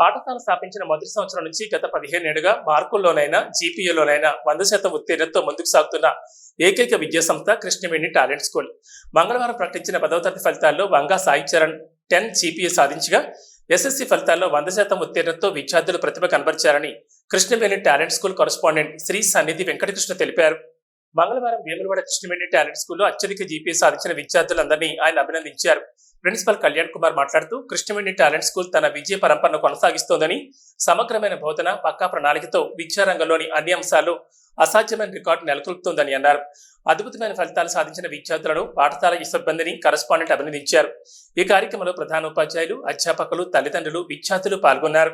పాఠశాల స్థాపించిన మొదటి సంవత్సరం నుంచి గత పదిహేనేడుగా మార్కుల్లోనైనా జీపీఏలోనైనా వంద శాతం ఉత్తీర్ణతతో ముందుకు సాగుతున్న ఏకైక విద్యా సంస్థ కృష్ణవేణి టాలెంట్ స్కూల్. మంగళవారం ప్రకటించిన పదవ తరగతి ఫలితాల్లో వంగా సాయి చరణ్ టెన్ జీపీఏ సాధించగా ఎస్ఎస్సి ఫలితాల్లో వంద శాతం ఉత్తీర్ణతతో విద్యార్థులు ప్రతిభ కనబరిచారని Krishnaveni talent school correspondent Shri Sannidhi Venkatakrishna తెలిపారు. మంగళవారం వేములవాడ కృష్ణవేణి టాలెంట్ స్కూల్లో అత్యధిక జీపీఏ సాధించిన విద్యార్థులందరినీ ఆయన అభినందించారు. ప్రిన్సిపల్ కళ్యాణ్ కుమార్ మాట్లాడుతూ కృష్ణవేణి టాలెంట్ స్కూల్ తన విజయ పరంపరను కొనసాగిస్తోందని సమగ్రమైన బోధన పక్కా ప్రణాళికతో విద్యారంగంలోని అన్ని అంశాలు అసాధ్యమైన రికార్డు నెలకొల్పుతోందని అన్నారు. అద్భుతమైన ఫలితాలు సాధించిన విద్యార్థులను పాఠశాల సిబ్బందిని కరస్పాండెంట్ అభినందించారు. ఈ కార్యక్రమంలో ప్రధాన ఉపాధ్యాయులు అధ్యాపకులు తల్లిదండ్రులు విద్యార్థులు పాల్గొన్నారు.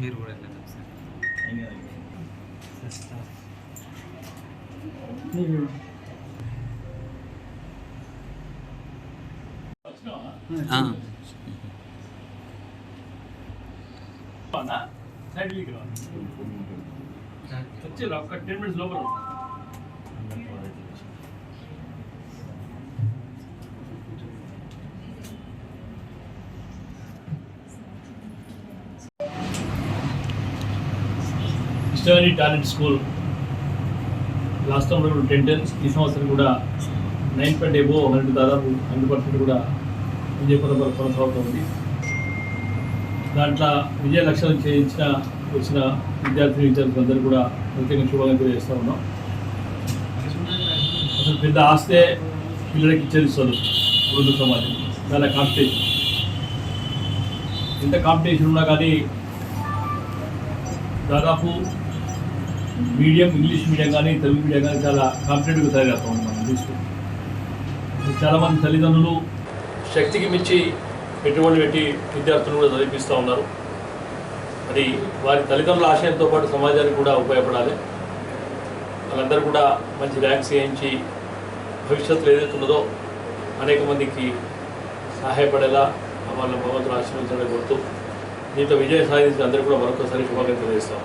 మీరు కూడా వెళ్ళండి సార్ నీకు ఆ, వచ్చి ఒక టెన్ మినిట్స్ లోపల Krishnaveni talent school last time కూడా టెన్ టెన్స్ ఈ సంవత్సరం కూడా నైన్ పాయింట్ ఎబో హండ్రెడ్ దాదాపు హండ్రెడ్ పర్సెంట్ కూడా విజయ పరంపర కొనసాగుతుంది దాంట్లో విజయ లక్ష్యాలను చేయించిన వచ్చిన విద్యార్థి విద్యార్థులందరూ కూడా ప్రత్యేకంగా శుభాకాంక్షలు చేస్తూ ఉన్నాం. అసలు పెద్ద ఆస్తే పిల్లలకి ఇచ్చేది చదువు వృద్ధ సమాజం. చాలా కాంపిటీషన్ ఎంత కాంపిటీషన్ ఉన్నా కానీ దాదాపు మీడియం ఇంగ్లీష్ మీడియం కానీ తెలుగు మీడియం కానీ చాలా కాంపిటేటివ్గా తయారవుతా ఉంది మనం చాలామంది తల్లిదండ్రులు శక్తికి మించి పెట్టుబడి పెట్టి విద్యార్థులను కూడా చదివిస్తూ ఉన్నారు. మరి వారి తల్లిదండ్రుల ఆశయంతో పాటు సమాజానికి కూడా ఉపయోగపడాలి. వాళ్ళందరూ కూడా మంచి ర్యాంక్స్ చేయించి భవిష్యత్తులో ఏదైతే ఉన్నదో అనేక మందికి సహాయపడేలా వాళ్ళ భగవంతులు ఆశీర్వదించాలని కోరుతూ దీంతో విజయం సాధించిన అందరూ కూడా మరొకసారి శుభాకాంక్షలు తెలియజేస్తాం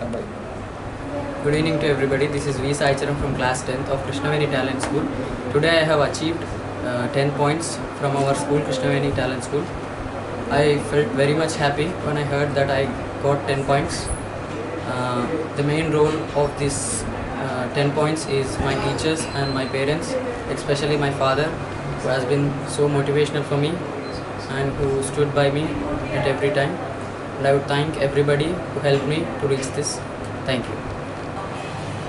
Good evening to everybody. This is V. Sai Charan from class 10th of Krishnaveni Talent School. Today I have achieved uh, 10 points from our school, Krishnaveni Talent School. I felt very much happy when I heard that I got 10 points. Uh, the main role of this uh, 10 points is my teachers and my parents, especially my father, who has been so motivational for me and who stood by me at every time. And I would thank everybody who helped me to reach this. Thank you.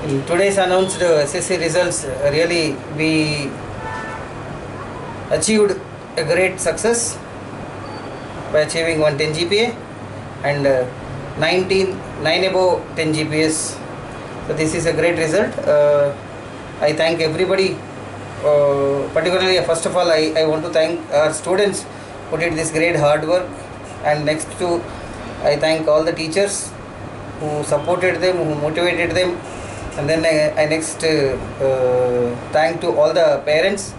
In today's announced uh, SSC results, uh, really we achieved a great success by achieving 110 GPA and uh, 19 9 above 10 GPAs. So this is a great result. Uh, I thank everybody. Uh, particularly, first of all, I, I want to thank our students who did this great hard work. And next to, I thank all the teachers who supported them, who motivated them, and then I, I next uh, uh, thank to all the parents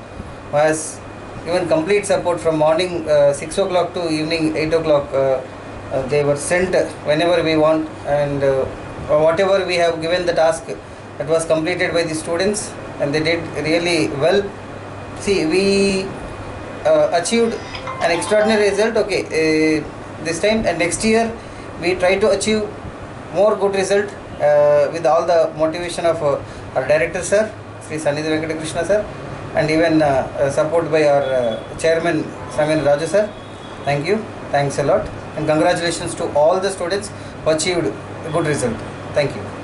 who has given complete support from morning uh, 6 o'clock to evening 8 o'clock. Uh, uh, they were sent whenever we want, and uh, whatever we have given the task, that was completed by the students, and they did really well. See, we achieved an extraordinary result. Okay, this time and next year we try to achieve more good result uh, with all the motivation of uh, our director sir, Sri Sannidhi Venkatakrishna sir, and even uh, uh, support by our uh, chairman Samin Raju sir. Thank you. Thanks a lot. And congratulations to all the students who achieved a good result. Thank you.